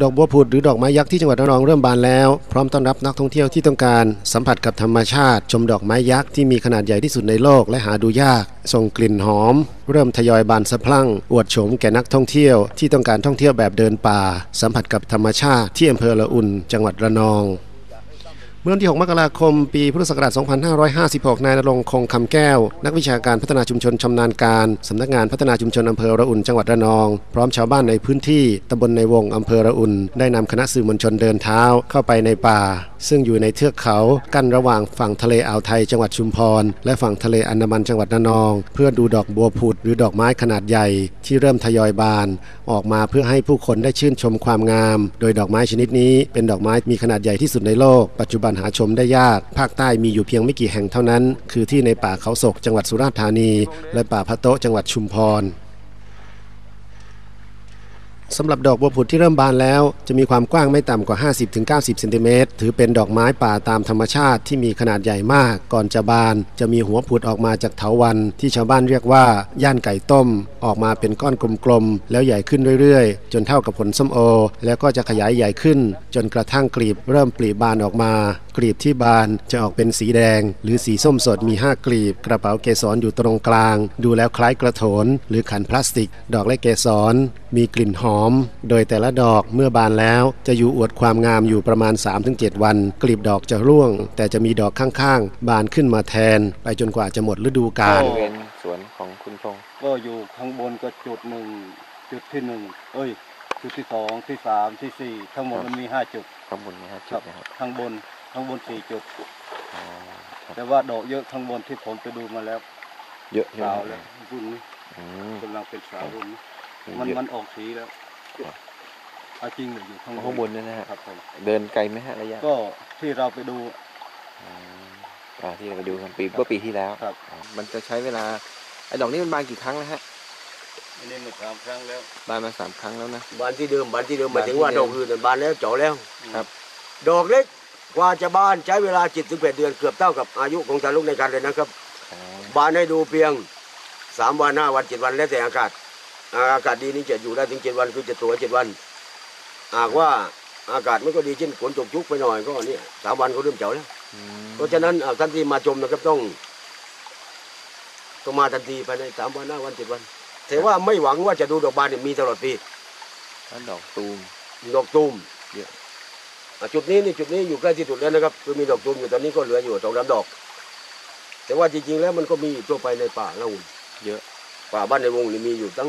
ดอกบัวผุดหรือดอกไม้ยักษ์ที่จังหวัดระนองเริ่มบานแล้ว พร้อมต้อนรับนักท่องเที่ยวที่ต้องการสัมผัสกับธรรมชาติ ชมดอกไม้ยักษ์ที่มีขนาดใหญ่ที่สุดในโลกและหาดูยาก ส่งกลิ่นหอม เริ่มทยอยบานสะพรั่ง อวดโฉมแก่นักท่องเที่ยวที่ต้องการท่องเที่ยวแบบเดินป่า สัมผัสกับธรรมชาติที่อำเภอละอุ่น จังหวัดระนอง เมื่อวันที่ 6 มกราคม ปี พุทธศักราช 2556 นายณรงค์คงคำแก้ว นักวิชาการพัฒนาชุมชนชำนาญการ สำนักงานพัฒนาชุมชนอำเภอระอุ่น จังหวัดระนอง พร้อมชาวบ้านในพื้นที่ตำบลในวงอำเภอระอุ่น ได้นำคณะสื่อมวลชนเดินเท้าเข้าไปในป่า ซึ่งอยู่ในเทือกเขา กั้นระหว่างฝั่งทะเลอ่าวไทยจังหวัดชุมพร และฝั่งทะเลอันดามันจังหวัดระนอง เพื่อดูดอกบัวผุดหรือดอกไม้ขนาดใหญ่ ที่เริ่มทยอยบาน ออกมาเพื่อให้ผู้คนได้ชื่นชมความงาม โดยดอกไม้ชนิดนี้เป็นดอกไม้มีขนาดใหญ่ที่สุดในโลก ปัจจุบันหาชมได้ยาก ภาคใต้มีอยู่เพียงไม่กี่แห่งเท่านั้น คือที่ในป่าเขาศกจังหวัดสุราษฎร์ธานี และป่าพะโตจังหวัดชุมพร สำหรับดอกบัวผุดที่เริ่มบานแล้ว จะมีความกว้างไม่ต่ำกว่า 50-90เซนติเมตรถือเป็นดอกไม้ป่าตามธรรมชาติที่มีขนาดใหญ่มาก ก่อนจะบาน จะมีหัวผุดออกมาจากเถาวันที่ชาวบ้านเรียกว่า ย่านไก่ต้ม ออกมาเป็นก้อนกลมๆ แล้วใหญ่ขึ้นเรื่อยๆ จนเท่ากับผลส้มโอ แล้วก็จะขยายใหญ่ขึ้น จนกระทั่งกลีบเริ่มปลีบานออกมา กลีบที่บานจะออกเป็นสีแดง หรือสีส้มสดมี 5 กลีบ กระเป๋าเกสรอยู่ตรงกลาง ดูแล้วคล้ายกระโถนหรือขันพลาสติก ดอกและเกสรมีกลิ่นหอมโดยแต่ละดอกเมื่อบานแล้วจะอยู่อวดความงามอยู่ประมาณ 3-7 วัน กลีบดอกจะร่วง แต่จะมีดอกข้างๆ บานขึ้นมาแทน ไปจนกว่าจะหมดฤดูกาลบริเวณสวนของคุณพงษ์ก็อยู่ข้างบนก็จุดหนึ่งจุดที่หนึ่งเอ้ย จุดที่สองที่สามที่สี่ทั้งหมดมันมีห้าจุดข้างบนนะครัครับจุดนะครับข้างบนข้างบนสี่จุดอ๋อครับแต่ว่าดอกเยอะข้างบนที่ผมไปดูมาแล้ว เยอะใช่ไหมสาวคแล้รัวบรุ่นนี้อืมกำลังเป็นสาวรุ่นนี้มีมันเยอะมันออกสีแล้วครับ เอาจริงเลยอยู่ข้างบนข้างบนเนี่ยนะฮะครับผมเดินไกลไหมฮะระยะก็ที่เราไปดูอืมอ่าที่เราไปดูกันปีเมื่อปีที่แล้วครับอ๋อมันจะใช้เวลาไอ้ดอกนี้มันบานกี่ครั้งแล้วฮะอันนี้มาสามครั้งแล้วบานมาสามครั้งแล้วนะบานที่เดิมบานที่เดิมหบานมายถึงที่ว่าเดิดมอกอื่นนะบานแล้วเจาะแล้วครับ ดอกเล็กกว่าจะบานใช้เวลาจิตถึงแปดเดือนเกือบเท่ากับอายุของทารกในครรภ์เลยนะครับอ๋อบานให้ดูเพียงสามวันห้าวันเจ็ดวันแล้วแต่อากาศ อากาศดีนี่จะอยู่ได้ถึงเจ็ดวันคือจะตัวเจ็ดวัน หากว่าอากาศไม่ก็ดีเช่นฝนตกชุกไปหน่อยก็เนี่ยสามวันก็เริ่มเจาะแล้วอืมเพราะฉะนั้นอ่าท่านที่มาชมนะครับต้องต้องมาทันทีภายในสามวันห้าวันเจ็ดวัน แต่ว่าไม่หวังว่าจะดูดอกบานเนี่ยมีตลอดปีแล้วดอกตูมดอกตูมเยอะอะจุดนี้นี่จุดนี้อยู่ใกล้ที่สุดแล้วนะครับคือมีดอกตูมอยู่ตอนนี้ก็เหลืออยู่สองสามดอก แต่ว่าจริงๆแล้วมันก็มีอยู่ทั่วไปในป่าละหุ่นเยอะป่าบ้านในวงนี่มีอยู่ตั้ง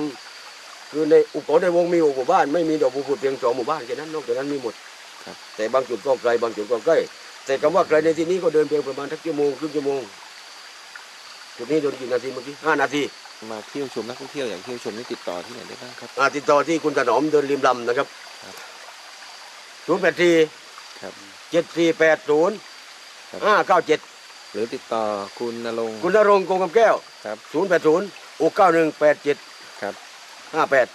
คือในอุปกรณ์ในวงมีหกหมู่บ้านไม่มีดอกบัวผุดเพียงสองหมู่บ้านแค่นั้นนอกจากนั้นมีหมดครับแต่บางจุดก็ไกลบางจุดก็ใกล้แต่คำว่าไกลในที่นี้ก็เดินเพียงประมาณทักชั่วโมงครึ่งชั่วโมงจุดนี้เดินกี่นาทีเมื่อกี้ห้านาทีมาเที่ยวชมนักท่องเที่ยวอย่างเที่ยวชมนี่ติดต่อที่ไหนได้บ้างครับอ่าติดต่อที่คุณถนอมเดินริมลำนะครับครับศูนย์แปดสี่ครับเจ็ดสี่แปดศูนย์ครับห้าเก้าเจ็ดหรือติดต่อคุณนรงค์คุณนรงค์คงคำแก้วครับศูนย์แปดศูนย์หกเก้าหนึ่งแปดเจ็ดครับ ห้าแปด